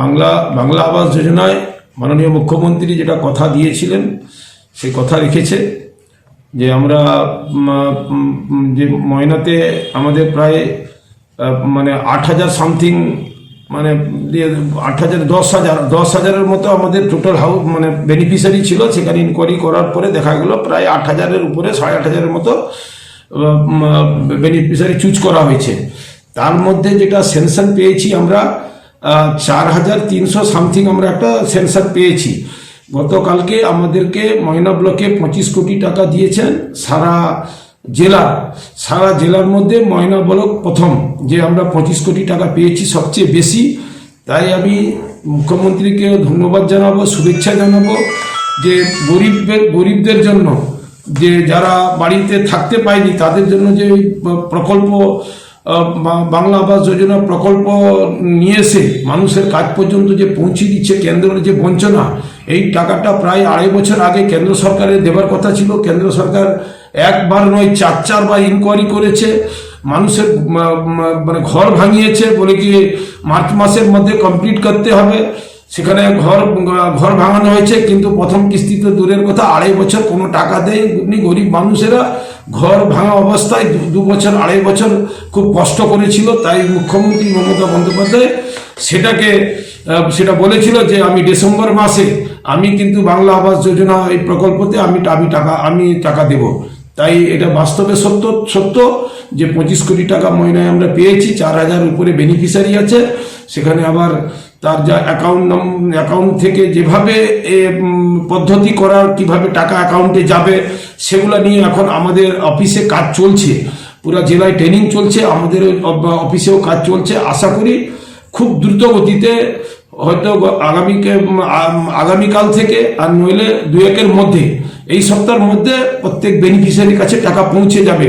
বাংলা বাংলা আবাস যোজনায় মাননীয় মুখ্যমন্ত্রী যেটা কথা দিয়েছিলেন, সেই কথা রেখেছে যে আমরা যে ময়নাতে আমাদের প্রায় মানে আট হাজার সামথিং মানে আট হাজার, দশ হাজার, দশ হাজারের মতো আমাদের টোটাল হাউস মানে বেনিফিশিয়ারি ছিল, সেখানে ইনকোয়ারি করার পরে দেখা গেল প্রায় আট হাজারের উপরে, সাড়ে আট হাজারের মতো বেনিফিশিয়ারি চুজ করা হয়েছে। তার মধ্যে যেটা সেনশন পেয়েছি আমরা চার হাজার তিনশো সামথিং আমরা একটা সেন্সার পেয়েছি। গতকালকে আমাদেরকে ময়না ব্লকে পঁচিশ কোটি টাকা দিয়েছেন সারা জেলা। সারা জেলার মধ্যে ময়না ব্লক প্রথম, যে আমরা পঁচিশ কোটি টাকা পেয়েছি সবচেয়ে বেশি। তাই আমি মুখ্যমন্ত্রীকে ধন্যবাদ জানাব, শুভেচ্ছা জানাব যে গরিবদের গরিবদের জন্য, যে যারা বাড়িতে থাকতে পায়নি তাদের জন্য যে প্রকল্প বাংলা আবাস যোজনা প্রকল্প নিয়ে এসে মানুষের কাজ পর্যন্ত যে পৌঁছে দিচ্ছে কেন্দ্রের যে বঞ্চনা, এই টাকাটা প্রায় আড়াই বছর আগে কেন্দ্র সরকারের দেবার কথা ছিল। কেন্দ্র সরকার একবার নয়, চার, চারবার ইনকোয়ারি করেছে। মানুষের মানে ঘর ভাঙিয়েছে বলে কি মার্চ মাসের মধ্যে কমপ্লিট করতে হবে। সেখানে ঘর ঘর ভাঙানো হয়েছে, কিন্তু প্রথম কিস্তিতে দূরের কথা, আড়াই বছর কোনো টাকা দেয়নি গরিব মানুষেরা ঘর ভাঙা অবস্থায় দু- দু বছর, আড়াই বছর খুব কষ্ট করেছিল, তাই মুখ্যমন্ত্রী মমতা বন্দ্যোপাধ্যায় সেটাকে সেটা বলেছিল যে আমি ডিসেম্বর মাসে আমি কিন্তু বাংলা আবাস যোজনা এই প্রকল্পতে আমি আমি টাকা আমি টাকা দেব। তাই এটা বাস্তবে সত্য সত্য যে পঁচিশ কোটি টাকা মহিনায় আমরা পেয়েছি, চার হাজার উপরে বেনিফিশিয়ারি আছে। সেখানে আবার তার যা অ্যাকাউন্ট অ্যাকাউন্ট থেকে যেভাবে পদ্ধতি করার, কীভাবে টাকা অ্যাকাউন্টে যাবে, সেগুলো নিয়ে এখন আমাদের অফিসে কাজ চলছে। পুরো জেলায় ট্রেনিং চলছে, আমাদের অফিসেও কাজ চলছে। আশা করি খুব দ্রুত গতিতে হয়তো আগামীকে আগামীকাল থেকে আর নইলে দু একের মধ্যে, এই সপ্তাহের মধ্যে প্রত্যেক বেনিফিশিয়ারির কাছে টাকা পৌঁছে যাবে।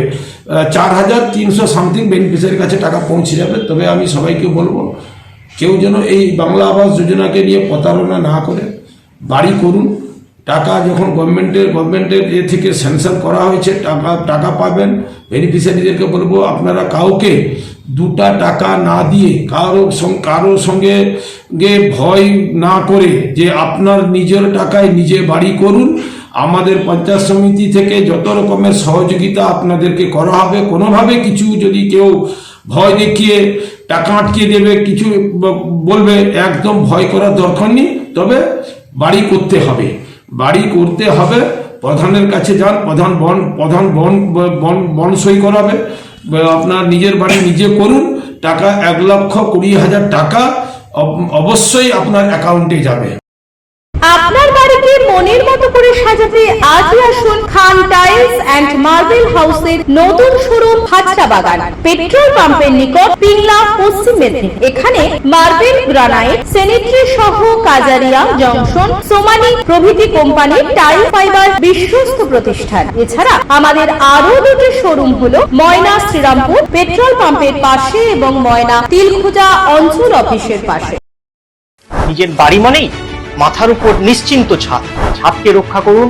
চার হাজার তিনশো সামথিং বেনিফিশিয়ারির কাছে টাকা পৌঁছে যাবে। তবে আমি সবাইকে বলব কেউ যেন এই বাংলা আবাস যোজনাকে নিয়ে প্রতারণা না করে, বাড়ি করুন। টাকা যখন গভর্নমেন্টের গভর্নমেন্টের এ থেকে স্যাংশন করা হয়েছে, টাকা টাকা পাবেন। বেনিফিশিয়ারিদেরকে বলব, আপনারা কাউকে দুটা টাকা না দিয়ে কারও কারোর সঙ্গে গে ভয় না করে যে আপনার নিজের টাকায় নিজে বাড়ি করুন, আমাদের পঞ্চায়েত সমিতি থেকে যত রকমের সহযোগিতা আপনাদেরকে করা হবে। কোনোভাবে কিছু যদি কেউ ভয় দেখিয়ে টাকা আটকে দেবে, কিছু বলবে, একদম ভয় করার দরকার নেই, তবে বাড়ি করতে হবে। বাড়ি করতে হবে, প্রধানের কাছে যান, প্রধান বন প্রধান বন বন বন সই করাবে আপনার নিজের বাড়ি নিজে করুন, টাকা এক লক্ষ কুড়ি হাজার টাকা অব- অবশ্যই আপনার অ্যাকাউন্টে যাবে। আপনার বাড়িকে মনের মতো করে সাজাতে আজই আসুন। অ্যান্ড মার্বেল হাউসের নতুন শোরুম হাজরা বাগান। পেট্রোল পাম্পের নিকট পিংলা, পশ্চিম মেদিনীপুর। এখানে মার্বেল, গ্রানাইট স্যানিটারি সহ কাজারিয়া জংশন, সোমানি প্রভৃতি কোম্পানির টাইল ফাইবার বিশ্বস্ত প্রতিষ্ঠান। এছাড়া আমাদের আরও দুটি শোরুম হলো ময়না শ্রীরামপুর পেট্রোল পাম্পের পাশে এবং ময়না তিলখুজা অঞ্চল অফিসের পাশে। নিজের বাড়ি মানেই মাথার উপর নিশ্চিন্ত ছাদ। ছাদকে রক্ষা করুন